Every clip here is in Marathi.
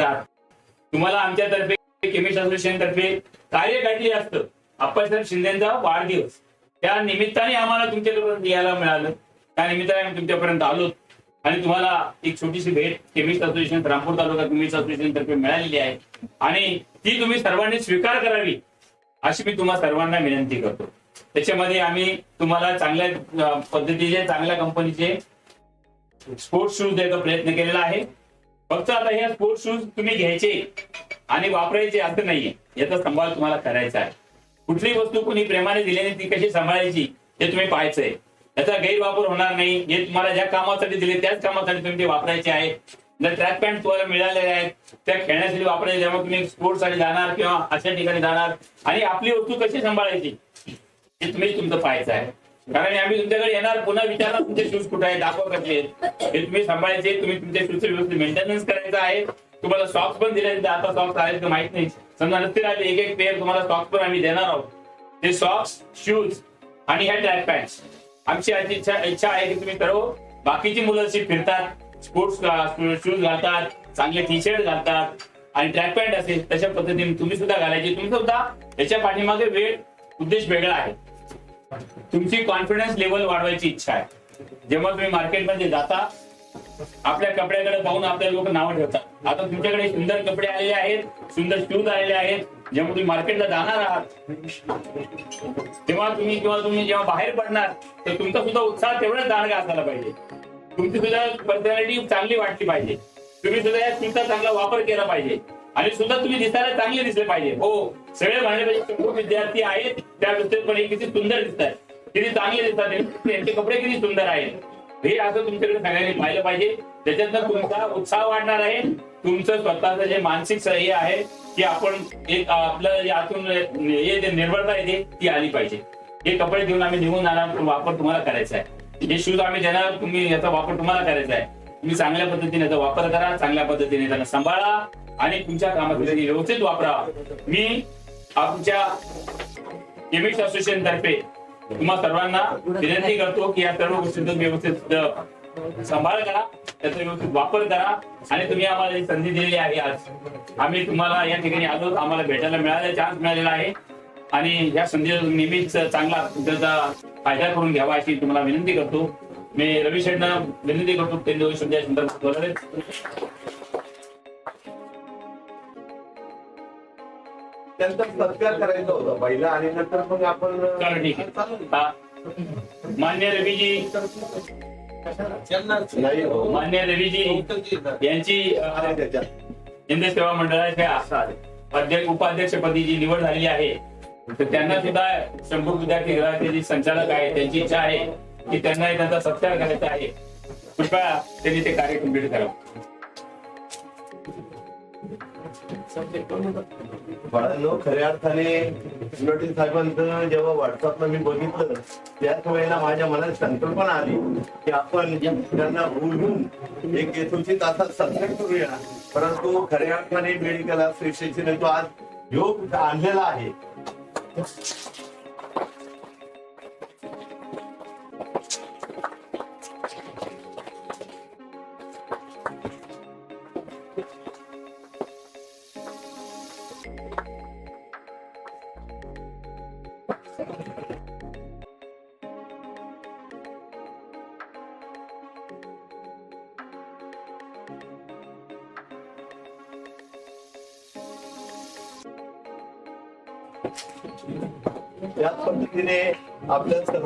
आहात तुम्हाला आमच्यातर्फे केमिस्ट असोसिएशन तर्फे कार्य काहीतरी असतं. अप्पासाहेब शिंदेचा वाढदिवस. त्या निमित्ताने आम्हाला तुमच्याकडून यायला मिळालं. त्या निमित्ताने आम्ही तुमच्यापर्यंत आलो. आणि तुम्हाला एक छोटीशी भेट chemist association Rampur taluka chemist association तर्फे मिळालेली आहे. आणि ती तुम्ही सर्वांनी स्वीकार करावी अशी मी तुम्हाला सर्वांना विनंती करतो. त्याच्यामध्ये आम्ही तुम्हाला चांगल्या पद्धतीचे चांगल्या कंपनीचे स्पोर्ट्स शूज द्यायचा प्रयत्न केलेला आहे. फक्त आता हे स्पोर्ट्स शूज तुम्ही घ्यायचे. आणि वापरायचे असं नाहीये याचा सांभाळ तुम्हाला करायचा आहे. कुठलीही वस्तू कुणी प्रेमाने दिल्याने ती कशी सांभाळायची हे तुम्ही पाहायचंय. याचा गैरवापर होणार नाही. हे तुम्हाला ज्या कामासाठी दिले त्याच कामासाठी तुम्ही ते वापरायचे आहे. जर ट्रॅक पॅन्ट तुम्हाला मिळालेले आहेत त्या खेळण्यासाठी वापरायचे जेव्हा तुम्ही स्पोर्ट्ससाठी जाणार किंवा अशा ठिकाणी जाणार. आणि आपली वस्तू कशी सांभाळायची हे तुम्ही तुमचं पाहायचं आहे. कारण आम्ही तुमच्याकडे येणार पुन्हा विचारणार तुमचे शूज कुठे आहे दाखवा कसे आहेत. हे तुम्ही सांभाळायचे तुम्ही तुमच्या शूजचं व्यवस्थित मेंटेनन्स करायचं आहे. तुम्हाला सॉक्स पण दिले आता सॉक्स आहेत का माहीत नाही. समजा नसतील आले एक एक पेअर तुम्हाला सॉक्स पण आम्ही देणार आहोत. ते सॉक्स शूज आणि ह्या ट्रॅक पॅन्ट आमची आजची इच्छा इच्छा आहे की तुम्ही सर्व बाकीची मुलं अशी फिरतात स्पोर्ट्स शूज घालतात चांगले टी शर्ट घालतात. आणि ट्रॅक पॅन्ट असेल तशा पद्धतीने तुम्ही सुद्धा घालायची. तुम्ही सुद्धा याच्या पाठीमागे वेळ उद्देश वेगळा आहे. तुमची कॉन्फिडन्स लेवल वाढवायची इच्छा आहे. जेव्हा तुम्ही मार्केटमध्ये जाता आपल्या कपड्याकडे पाहून आपल्या लोक नावं ठेवतात. आता तुमच्याकडे सुंदर कपडे आलेले आहेत सुंदर शूज आलेले आहेत. जेव्हा तुम्ही मार्केटला जाणार आहात तेव्हा तुम्ही किंवा तुम्ही जेव्हा बाहेर पडणार तर तुमचा सुद्धा उत्साह तेवढाच जाणगा असायला पाहिजे. तुमची सुद्धा पर्सनॅलिटी चांगली वाटली पाहिजे. तुम्ही सुद्धा या शूजचा चांगला वापर केला पाहिजे. आणि सुद्धा तुम्ही दिसायला चांगले दिसले पाहिजे. हो सगळे म्हणले पाहिजे खूप विद्यार्थी आहेत त्या दृष्टीने पण हे किती सुंदर दिसत आहेत किती चांगले दिसतात त्यांचे कपडे किती सुंदर आहेत. हे असं तुमच्याकडे सगळ्यांनी पाहिलं पाहिजे. त्याच्यातनं तुमचा उत्साह वाढणार आहे. तुमचं स्वतःचं जे मानसिक हे आहे की आपण एक आपलं यातून हे जे निर्भरता येते ती आली पाहिजे. हे कपडे घेऊन आम्ही निघून जाणार वापर तुम्हाला करायचा आहे. हे शूज आम्ही देणार तुम्ही याचा वापर तुम्हाला करायचा आहे. तुम्ही चांगल्या पद्धतीने याचा वापर करा चांगल्या पद्धतीने त्याला सांभाळा आणि तुमच्या कामात व्यवस्थित वापरा. मी आमच्या केमिस्ट असोसिएशन तर्फे तुम्हा सर्वांना विनंती करतो की या सर्व गोष्टींचा व्यवस्थित सांभाळ करा त्याचा व्यवस्थित वापर करा आणि तुम्ही आम्हाला ही संधी दिलेली आहे आज. आम्ही तुम्हाला या ठिकाणी आलो आम्हाला भेटायला मिळाला चान्स मिळालेला आहे आणि या संधीचा नेहमीच चांगला त्याचा फायदा करून घ्यावा अशी तुम्हाला विनंती करतो. मी रवी शेठना विनंती करतो ते दोन शब्द या संदर्भात बोलावे. त्यांचा सत्कार करायचा होता पहिला आणि नंतर मग आपण चला ठीक आहे हा. मान्य रवीजी नाही हो. मान्य रवीजी यांची अ, सेवा मंडळाच्या अध्यक्ष उपाध्यक्षपदी जी निवड झालेली आहे तर त्यांना सुद्धा शंभर विद्यार्थी जे संचालक आहे त्यांची इच्छा आहे की त्यांना त्यांचा सत्कार करायचा आहे. कृपया त्यांनी ते कार्य कंप्लीट करावं बाळांनो खऱ्या अर्थाने साहेबांचं जेव्हा व्हॉट्सअपला मी बघितलं त्याच वेळेला माझ्या मनात संकल्पना आली की आपण त्यांना बोलून एक यथोचित असा सत्कार करूया. परंतु खऱ्या अर्थाने मेडिकल असोसिएशनने तो आज योग आणलेला आहे.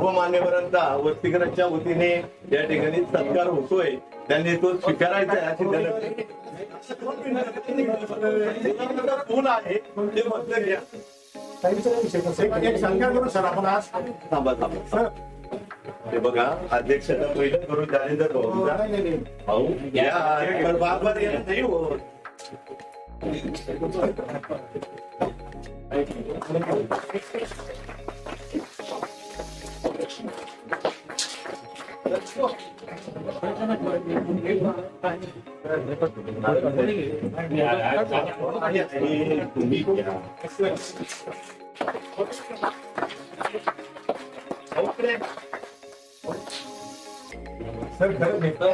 सर्व मान्यवरांचा वसतिगृहाच्या वतीने या ठिकाणी सत्कार होतोय त्यांनी तो स्वीकारायचा आहे अशी विनंती. फोन आहे ते म्हटलं घ्या एक शंका करू सर आपण आज थांबा थांबा बघा अध्यक्षता पहिलं करून जाणीदार. भाऊ बारबार येत नाही हो सर खरं नाही.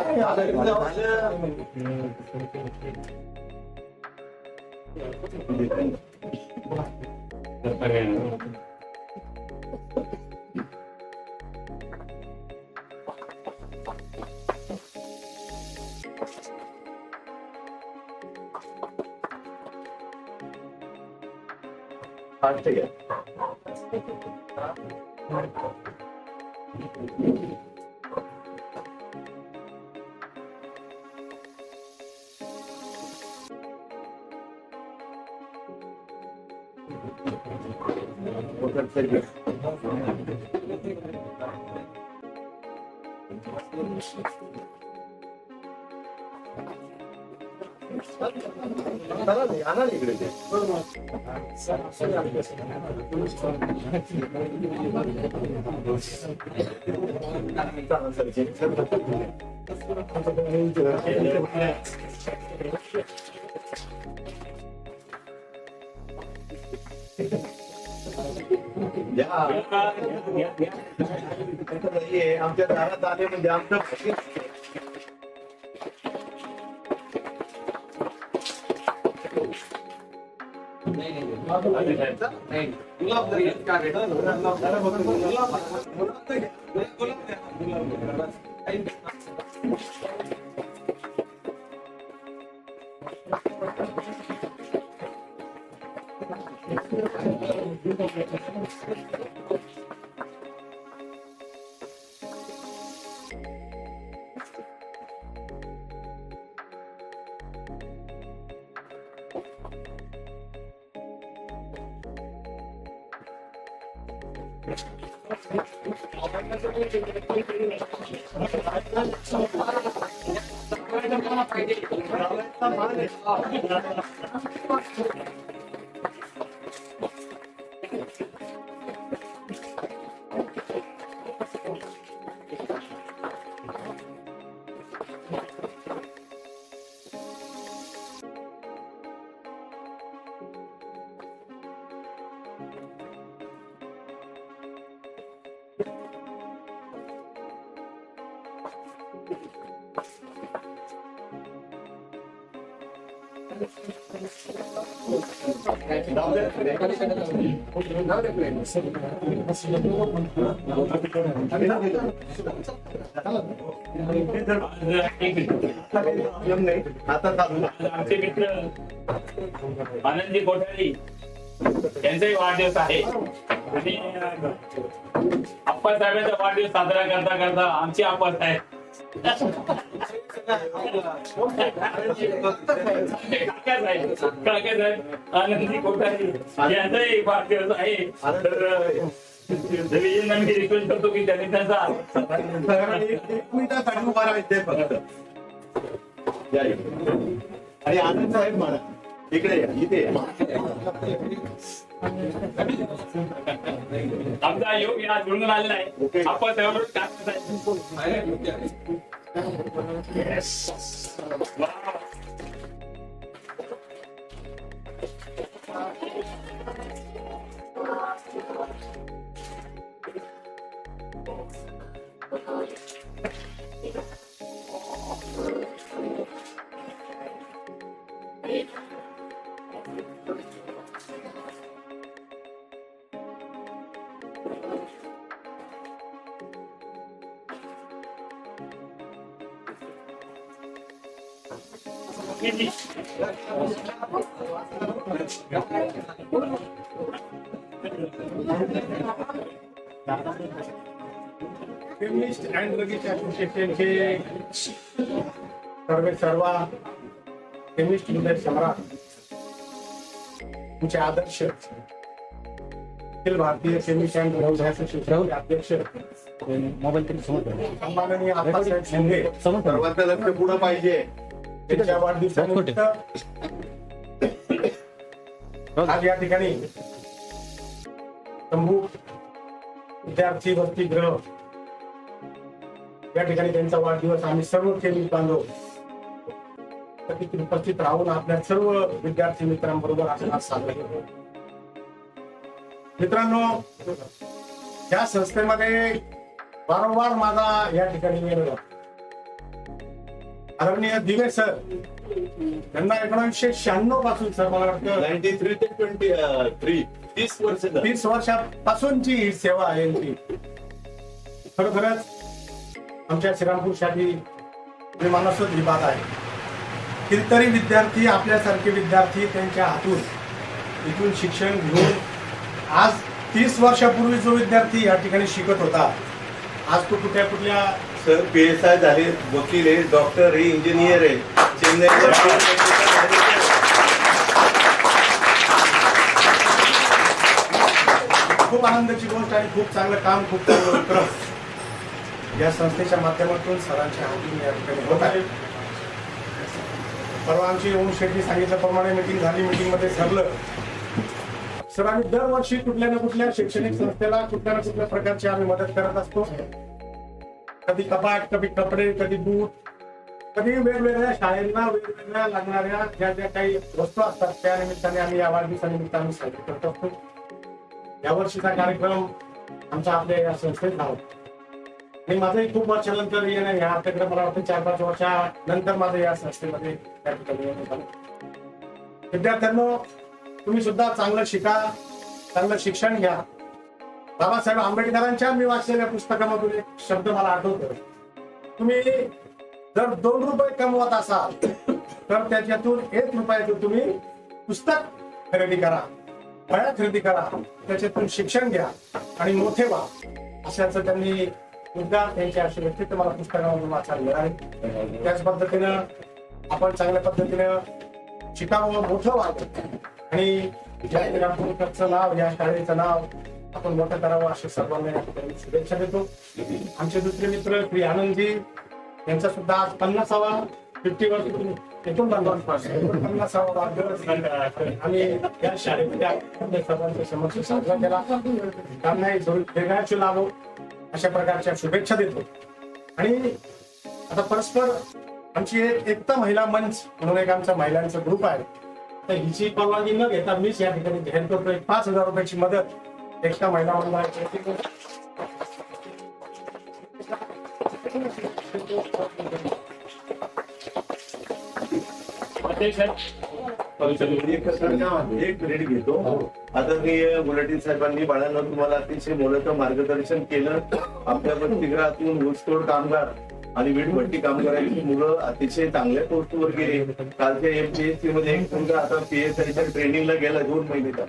झालं. फास्ट घ्या या ना इकडे ते. चला, सर, चेक कर. या. नाहीये, आमच्या दारात आले म्हणजे आमचं एक 干嘛呢？干嘛呢？干嘛呢？干嘛呢？干嘛呢？干嘛呢？啊！आमचे मित्र आनंदी कोठारी यांचाही वाढदिवस आहे. आणि आप्पासाहेबांचा वाढदिवस साजरा करता करता आमची आप्पा साहेब काका साहेब आनंदी कोठारी वाढदिवस आहे तर मी रिक्वेस्ट करतो की त्यांनी त्यांचा आणि आनंद साहेब म्हणा इकडे या इथे. आमचा योग या जुळून आलेला आहे. आपण त्यावर काका सर्वे सर्व सम्राट तुमचे आदर्श अखिल भारतीय अँड असोसिएशनचे अध्यक्ष मोबाईल तरी. सन्माननीय आप्पासाहेब शिंदे. सर्वांचं लक्ष पुढं पाहिजे त्यांच्या वाढदिवसानिमित्त आज या ठिकाणी तंबू विद्यार्थी वसतिगृह या ठिकाणी त्यांचा वाढदिवस आम्ही सर्व केली बांधव उपस्थित राहून आपल्या सर्व विद्यार्थी मित्रांबरोबर साजरा करतो मित्रांनो या संस्थेमध्ये वारंवार माझा या ठिकाणी येणं आदरणीय दिवे सर त्यांना एकोणीसशे शहाण्णवपासून सर मला वाटतं नाईन्टी थ्री ते ट्वेंटी थ्री तीस वर्ष. तीस वर्षापासूनची ही सेवा आहे खरोखरच आमच्या श्रीरामपूरसाठी मानसच ही बात आहे. कितीतरी विद्यार्थी आपल्यासारखे विद्यार्थी त्यांच्या हातून इथून शिक्षण घेऊन आज तीस वर्षापूर्वी जो विद्यार्थी या ठिकाणी शिकत होता आज तो कुठल्या कुठल्या सर पी एस आय झाले वकील आहे डॉक्टर आहे इंजिनियर आहे चेन्नईला खूप आनंदाची गोष्ट आणि खूप चांगलं काम खूप चांगलं या संस्थेच्या माध्यमातून सरांच्या हाती या ठिकाणी होत आहे. परवा आमची ओम शेट्टी सांगितल्याप्रमाणे मिटिंग झाली मिटिंगमध्ये ठरलं. सर आम्ही दरवर्षी कुठल्या ना कुठल्या शैक्षणिक संस्थेला कुठल्या ना कुठल्या प्रकारची आम्ही मदत करत असतो. कधी कपाट कधी कपडे कधी बूट कधी वेगवेगळ्या शाळेंना वेगवेगळ्या लागणाऱ्या ज्या ज्या काही वस्तू असतात त्या निमित्ताने आम्ही या वाढदिवसानिमित्त आम्ही साजरी करत असतो. यावर्षीचा कार्यक्रम आमचा आपल्या या संस्थेत झाला आणि माझंही खूप वर्षानंतर येणं या आपल्याकडे मला वाटतं चार पाच वर्षानंतर माझं या संस्थेमध्ये त्या ठिकाणी विद्यार्थ्यांनो तुम्ही सुद्धा चांगलं शिका चांगलं शिक्षण घ्या. बाबासाहेब आंबेडकरांच्या मी वाचलेल्या पुस्तकामधून एक शब्द मला आठवतो. तुम्ही जर दोन रुपये कमवत असाल तर त्याच्यातून एक रुपयाचं तुम्ही पुस्तक खरेदी करा फळ्या खरेदी करा त्याच्यातून शिक्षण घ्या आणि मोठे व्हा अशाच त्यांनी मुद्दा त्यांच्या असे व्यक्तित्व मला पुस्तकामधून वाचायला मिळाले त्याच पद्धतीनं आपण चांगल्या पद्धतीनं शिकावं मोठं व्हावं. आणि या श्रीरामपूरकरचं नाव या शाळेचं नाव आपण मोठं करावं असे सर्वांना शुभेच्छा देतो. आमचे दुसरे मित्र श्री आनंदजी यांचा सुद्धा आज पन्नासावा फिफ्टी वर्ष एकोणपन्नास एकोणपन्नासावा वाढदिवस आम्ही या शाळेमध्ये आपल्या सर्वांच्या समक्ष साजरा केला. त्यांना दीर्घायुष्य लाभो. अशा प्रकारच्या शुभेच्छा देतो. आणि आता परस्पर आमची एक एकता महिला मंच म्हणून एक आमचा महिलांचा ग्रुप आहे. तर हिची परवानगी न घेता मीच या ठिकाणी जाहीर करतो एक पाच हजार रुपयाची मदत एकता महिला मंडळाची. एक एक मिनिट घेतो. आदरणीय बुलेटिन साहेबांनी बाळांना तुम्हाला अतिशय मोलाचं मार्गदर्शन केलं. आपल्या प्रत्येकातून ऊसतोड कामगार आणि वीटभट्टी कामगारांची मुलं अतिशय चांगल्या पोस्टवर गेली. कालच्या एमपीएससी मध्ये एक मुलगा आता पीएसआयच्या ट्रेनिंगला गेला दोन महिन्याचा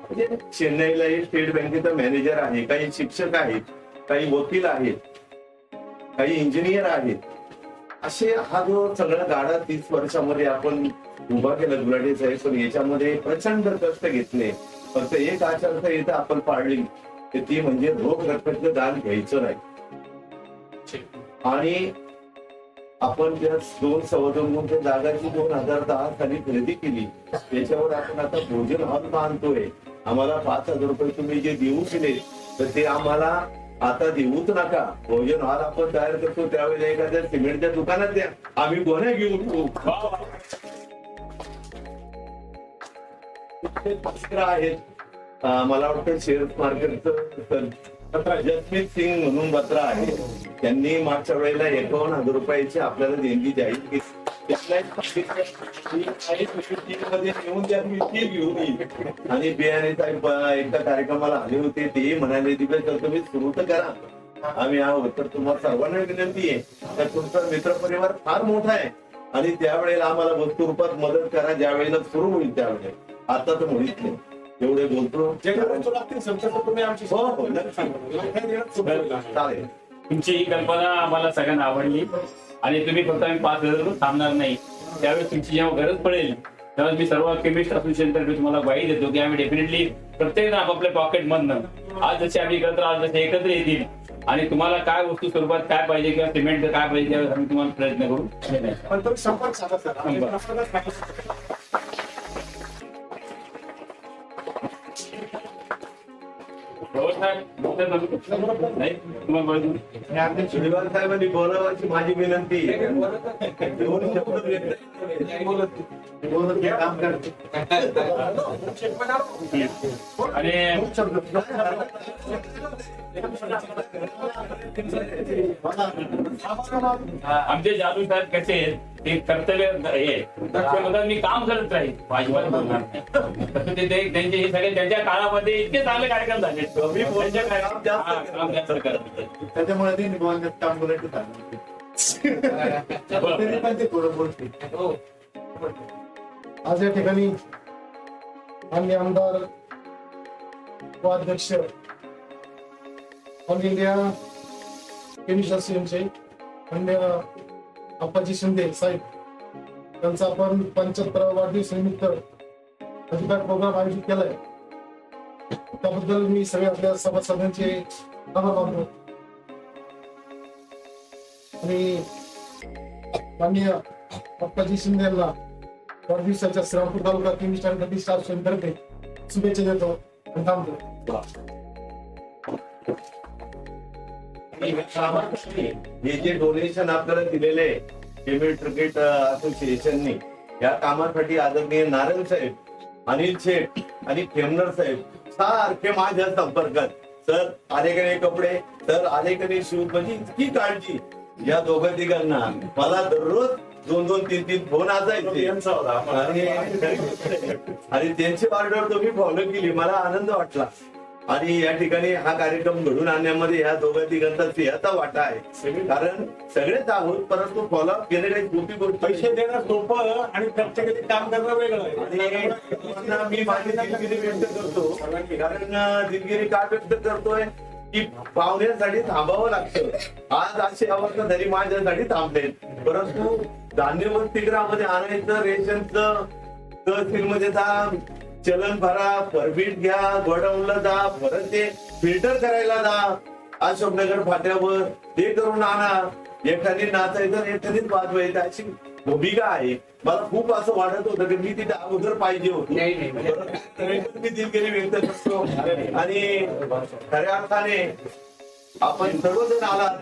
म्हणजे चेन्नईला हे स्टेट बँकेचा मॅनेजर आहे. काही शिक्षक आहेत काही वकील आहेत काही इंजिनियर आहेत. असे हा जो सगळा गाडा तीस वर्षामध्ये आपण उभा केला गुलाटी साहेब पण याच्यामध्ये प्रचंड कष्ट घेतले. फक्त एक आचारसंहिता आपण पाळली. तर ती म्हणजे रोख रक्ताचं दान घ्यायचं नाही. आणि आपण त्या दोन सव्वा दोन गुंठे जागाची दोन हजार दहा साली खरेदी केली. त्याच्यावर आपण आता भोजन हॉल बांधतोय. आम्हाला पाच हजार रुपये तुम्ही जे देऊ दिले तर ते आम्हाला आता देऊच नका. भोजन हॉल आपण तयार करतो त्यावेळेला एखाद्या सिमेंटच्या दुकानात द्या. आम्ही गोण्या घेऊन आहेत. मला वाटतं शेअर मार्केटचं जसमीत सिंग म्हणून बत्रा आहे. त्यांनी मागच्या वेळेला एकावन्न हजार रुपयाची आपल्याला देणगी जाहीर केली. मध्ये घेऊन येईल आणि बियाणे साहेब एका एकदा कार्यक्रमाला आले होते ते म्हणाले दिवस तर तुम्ही सुरू तर करा. आम्ही आहोत तर तुम्हाला सर्वांना विनंती आहे. तर तुमचा मित्रपरिवार फार मोठा आहे. आणि त्यावेळेला आम्हाला वस्तू रूपात मदत करा ज्या वेळेला सुरू होईल त्यावेळेला. आता तर मुळीच नाही एवढे बोलतो. हो, हो. चालेल. तुमची ही कल्पना आम्हाला सगळ्यांना आवडली. आणि तुम्ही फक्त आम्ही पाच हजार रुपये थांबणार नाही. त्यावेळेस तुमची जेव्हा गरज पडेल तेव्हा मी सर्व केमिस्ट असोसिएशन तर्फे तुम्हाला ग्वाही देतो की आम्ही डेफिनेटली प्रत्येक जण आपापल्या पॉकेट मधनं आज जसे आम्ही एकत्र आज जसे एकत्र येतील. आणि तुम्हाला काय वस्तू स्वरूपात काय पाहिजे किंवा सिमेंट काय पाहिजे त्यावेळेस आम्ही तुम्हाला प्रयत्न करू. पण तुम्ही संपर्क साधा श्रीवाल साहेबांनी बोलावाची माझी विनंती. दोन शब्द बोलत काम करते आणि. आमचे जादू साहेब कसे आहेत? ते कर्तव्य हे मी काम करत राहील बोलणार नाही. ते- त्यांचे हे सगळे त्यांच्या काळामध्ये इतके चांगले कार्यक्रम झाले. हा. त्याच्यामुळे ते थोडं बोलते. आज या ठिकाणी मान्य आमदार उपाध्यक्ष ऑल इंडिया केमिस्ट असोसिएशनचे मान्य अप्पाजी शिंदे साहेब. त्यांचा आपण पंच्याहत्तर वाढदिवस निमित्त अधिकार प्रोग्राम आयोजित केलाय. त्याबद्दल मी सगळ्या आपल्या सभासदांचे आभार मानतो. आणि माननीय अप्पाजी शिंदे यांना वाढदिवसाच्या श्रीरामपूर तालुका केमिस्ट आणि शुभेच्छा देतो आणि थांबतो. हे जे डोनेशन आपल्याला दिलेले केमिल क्रिकेट असोसिएशननी या कामासाठी आदरणीय नारायण साहेब अनिल शेठ आणि खेमनर साहेब सारखे माझ्या संपर्कात. सर आले का कपडे तर आले का शूज म्हणजे इतकी काळजी या दोघं तिघांना. मला दररोज दोन दोन तीन तीन फोन असायचे आणि त्यांची ऑर्डर तुम्ही फॉलो केली. मला आनंद वाटला. आणि या ठिकाणी हा कार्यक्रम घडून आणण्यामध्ये या दोघा तिघांचा सिंहाचा वाटा आहे. कारण सगळेच आहोत परंतु फॉलोअप केले काही सोपी गोष्ट. पैसे देणं सोपं आणि प्रत्येकाचे काम करणं वेगळं आणि मी माझी दिलगिरी व्यक्त करतो कारण दिलगिरी का व्यक्त करतोय? की पाहुण्यासाठी थांबावं लागतं. आज अशी अवस्था तरी माझ्यासाठी थांबले. परंतु धान्य वसतिगृहामध्ये आणायचं रेशनचं तहसीलमध्ये जा चलन भरा परमिट घ्या गोडाऊनला जा परत ते फिल्टर करायला जा. अशोकनगर फाट्यावर ते करून आणा. एखादी नाचायचं एखादीच वाजवायचं अशी भूमिका आहे. मला खूप असं वाटत होतं की मी तिथे अगोदर पाहिजे होतो. मी दिलगिरी व्यक्त करतो. आणि खऱ्या अर्थाने आपण सर्वजण आलात.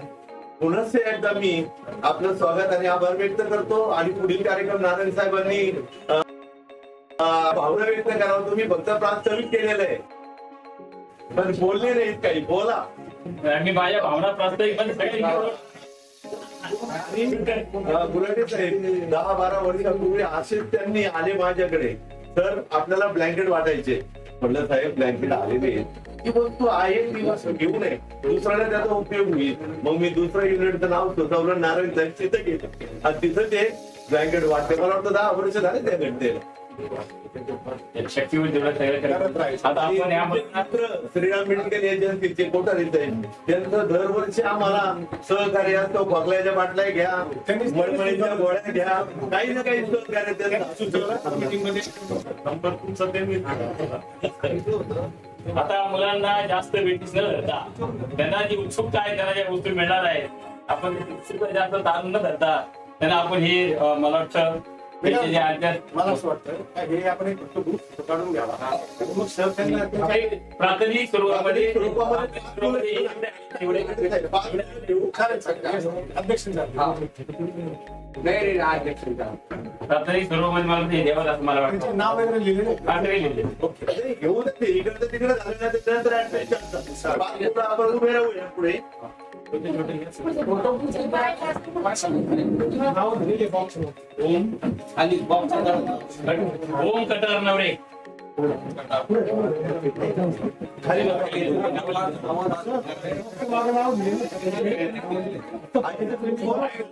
पुनश्च एकदा मी आपलं स्वागत आणि आभार व्यक्त करतो. आणि पुढील कार्यक्रम नारायण साहेबांनी भावना व्यक्त करावं तुम्ही फक्त प्रास्ताविक केलेलं आहे. पण बोलले नाहीत काही बोला. मी माझ्या भावना प्रास्ताविक पण गुलाटी साहेब दहा बारा वर्षापूर्वी असेच त्यांनी आले माझ्याकडे. तर आपल्याला ब्लँकेट वाटायचे. म्हटलं साहेब ब्लँकेट आलेले आहेत. ती वस्तू आहे ती वस्तू घेऊ नये. दुसऱ्याला त्याचा उपयोग होईल. मग मी दुसऱ्या युनिटचं नाव सुचवलं नारायण साहेब तिथं गेलं आणि तिथं ते ब्लँकेट वाटते. मला वाटतं दहा वर्ष झाले त्या घटनेला. शक्य होईल तेवढं तयार करत आता आपण आणि यामध्ये श्रीराम मेडिकल एजन्सीचे कोठारीत आहे त्यांचं दरवर्षी आम्हाला सहकार्य असतो खोकल्याच्या बाटल्या घ्या मळमळीच्या गोळ्या घ्या काही ना काही सहकार्य त्यांचं आता मुलांना जास्त भेटीस न धरता त्यांना जी उत्सुकता आहे त्यांना ज्या गोष्टी मिळणार आहेत आपण उत्सुकता जास्त ताण न धरता त्यांना आपण हे मला वाटतं मला असं वाटतं हे आपण एक फक्त ग्रुप काढून घ्यावा सर प्राथमिक स्वरूपामध्ये चालेल चालेल अध्यक्ष. प्राथमिक स्वरूपामध्ये मला ते देवात असं मला वाटतं नाव वगैरे लिहिलेले प्राथमिक लिहिले. घेऊन ते इकडचं तिकडे झालं त्याच्यानंतर आपण उभे राहूया पुढे लिहिले बॉक्स ओम. ओम कटार नवरे. खाली नाव लिहिलं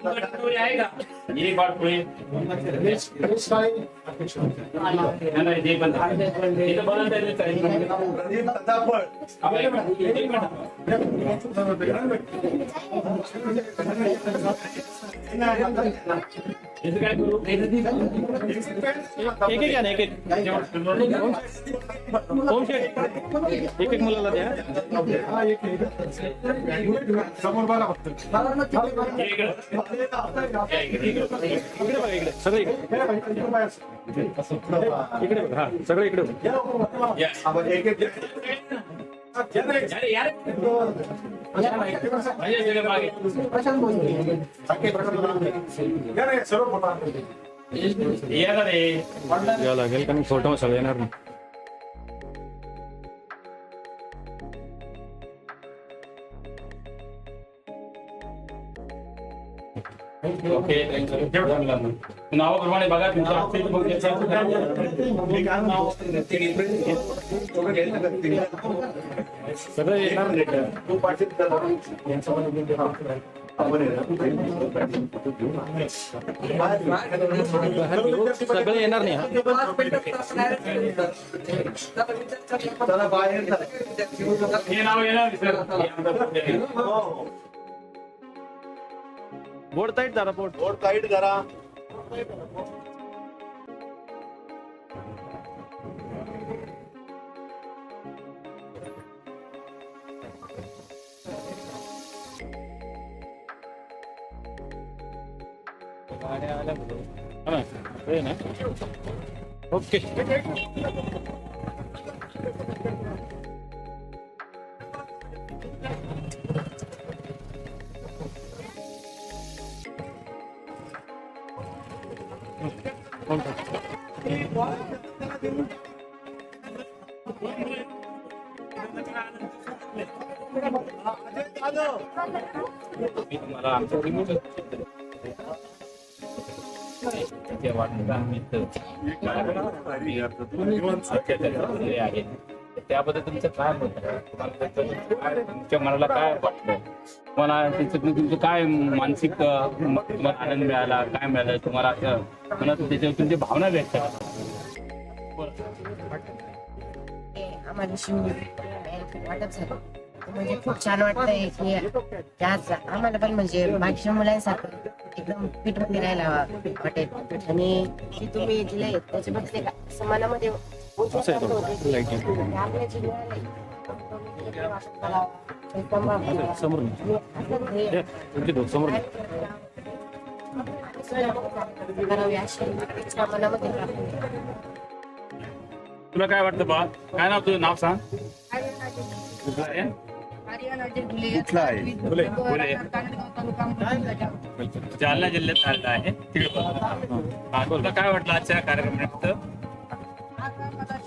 नवरे आहे का ये पाठ पुढे रेश- रेश काळे अध्यक्ष नाही, नाही, जे पण इथं एक एक काय करू एक एक ना एक एक होम शेट एक एक मुलाला द्या समोर बघा फक्त इकडे, बघा इकडे सगळं इकडे इकडे बघा सगळं इकडे ना लागेल कारण फोटो सगळं येणार नाही ओके नावाप्रमाणे बघा सगळं येणार नाही. तू सगळं येणार नाही हे? नाव येणार बोर्ड टाईट झाला बोर्ड बोट टाईट करा. ओके. तुम्हाला त्याबद्दल तुमचं काय मत आहे? तुमच्या मनाला काय वाटलं तुम्हाला त्याच्यातून तुमचं काय मानसिक तुम्हाला आनंद मिळाला काय मिळालं तुम्हाला असं मनात त्याच्यावर तुमची भावना व्यक्त आम्हाला वाटत झालं म्हणजे खूप छान वाटतंय की त्याच आम्हाला पण म्हणजे बाकीच्या मुलांसारखं एकदम फिटमध्ये राहायला वाटेल. आणि जे तुम्ही दिले त्याच्याबद्दल असं मनामध्ये आपल्या. करावी अशी इच्छा मनामध्ये. तुला काय वाटतं बा काय नाव तुझं? नाव सांग. कुठलं आहे? फुले. जालना जिल्ह्यात आलेला आहे. तिकडे तुला काय वाटलं आजच्या कार्यक्रमानिमित्त?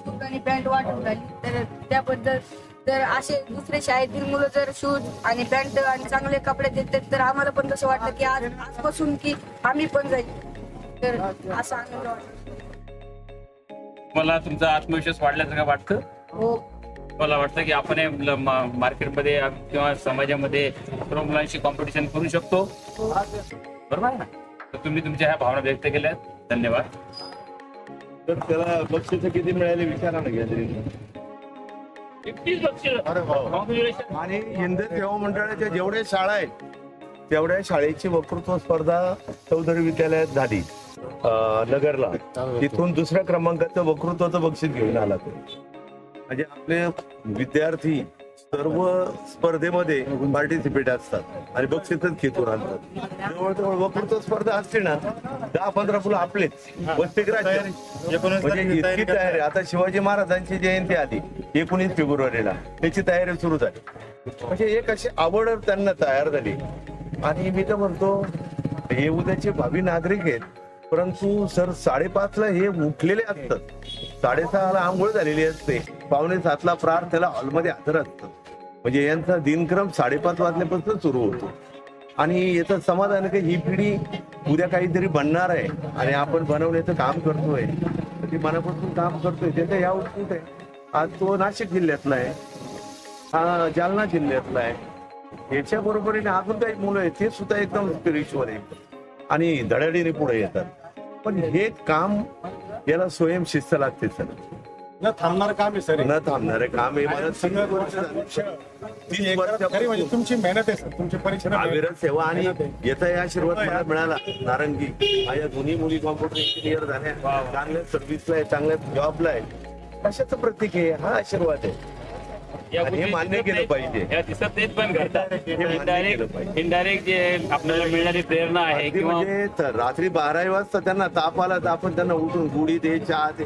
शूज आणि पॅन्ट वाटून राहिली तर त्याबद्दल जर असे दुसरे शाळेतील मुलं जर शूज आणि पॅन्ट आणि चांगले कपडे देतात तर आम्हाला पण कसं वाटतं की आज आजपासून की आम्ही पण जाईल. तर असा आनंद वाटतो. मला तुमचा आत्मविश्वास वाढल्यासारखं वाटतं? हो. मला वाटतं की आपण मार्केटमध्ये किंवा समाजामध्ये सर्व मुलांशी कॉम्पिटिशन करू शकतो. बरोबर आहे ना? तर तुम्ही तुमच्या ह्या भावना व्यक्त केल्या. धन्यवाद. तर त्याला बक्षीस किती मिळाले विचारा ना घ्या. आणि हिंद सेवा मंडळाच्या जेवढ्या शाळा आहेत तेवढ्या शाळेची वक्तृत्व स्पर्धा चौधरी विद्यालयात झाली. नगरला. तिथून दुसऱ्या क्रमांकाचं वक्तृत्वाचं बक्षीस घेऊन आला तो. म्हणजे आपले विद्यार्थी सर्व स्पर्धेमध्ये पार्टिसिपेट असतात. आणि बक्षीसच खेचून आणतात. जवळजवळ वक्तृत्व स्पर्धा असते ना दहा पंधरा फुलं आपलेच. म्हणजे इतकी तयारी. आता शिवाजी महाराजांची जयंती आली एकोणीस फेब्रुवारीला. त्याची तयारी सुरू झाली. म्हणजे एक अशी आवड त्यांना तयार झाली. आणि मी तर म्हणतो हे उद्याचे भावी नागरिक आहेत परंतु सर साडेपाच ला हे उठलेले असतात. साडेसहाला आंघोळ झालेली असते. पावणे सातला प्रार्थनेला हॉलमध्ये हजर असतं. म्हणजे यांचा दिनक्रम साडेपाच वाजल्यापासून सुरू होतो. आणि याचं समाधान की ही पिढी उद्या काहीतरी बनणार आहे. आणि आपण बनवण्याचं काम करतोय. तर ती मनापासून काम करतोय. त्याचा या उत्सुक आहे. आज तो नाशिक जिल्ह्यातला आहे. हा जालना जिल्ह्यातला आहे. याच्या बरोबरीने अजून काही मुलं आहेत. ते सुद्धा एकदम स्पिरिच्युअल आहे आणि धडाडीने पुढे येतात. पण हे काम याला स्वयंशिस्त लागते सर. न थांबणार काम आहे सर. हे. न थांबणारे काम आहे मला तीस सगळं वर्ष झाली. ती तीस एक खरी म्हणजे तुमची मेहनत आहे सर. तुमची परिश्रम आहे. अविरत सेवा आणि. याचा या आशीर्वाद मला मिळाला. नारंगी. माझ्या दोन्ही मुली कॉम्प्युटर इंजिनियर झाल्या. चांगल्या सर्व्हिसला आहे चांगल्या जॉबला आहे. कशाचं प्रतीक आहे? हा आशीर्वाद आहे. या आणि हे गोष्टी मान्य दिसत केलं नाहीत. पाहिजे. या दिसत नाहीत पण करतात हे मान्य केलं इनडायरेक्ट पाहिजे. इनडायरेक्ट जे आपल्याला मिळणारी प्रेरणा आहे अगदी किंवा म्हणजे त- रात्री बारा वाजता त्यांना ताप आला तर आपण त्यांना उठून गुढी दे चहा दे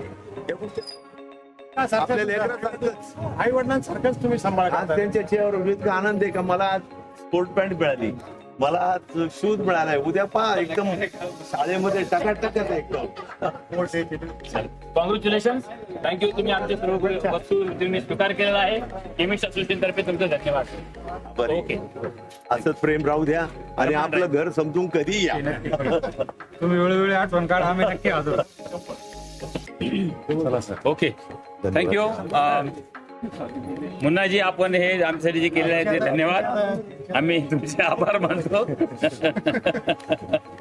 या गोष्टी सारखं- आपल्या लेकरासारखंच आई वडिलांसारखंच तुम्ही सांभाळ आज. त्यांच्या चेहऱ्यावर इतका आनंद आहे का मला आज स्पोर्ट पॅन्ट मिळाली मला आज शूज मिळालाय. उद्या पहा एकदम शाळेमध्ये टकाटकच एकदम. कॉंग्रॅच्युलेशन थँक्यू तुम्ही आमचे सर्व वस्तू तुम्ही स्वीकार केलेला आहे. केमिस्ट असोसिएशन तर्फे तुमचे धन्यवाद. बरे. ओके असंच प्रेम राहू द्या आणि आपलं घर समजून कधी या. तुम्ही वेळोवेळी आठवण काढ आम्ही नक्की हजर चला सर. ओके थँक्यू मुन्नाजी आपण हे आमच्यासाठी जे केलेलं आहे ते धन्यवाद. आम्ही तुमचे आभार मानतो.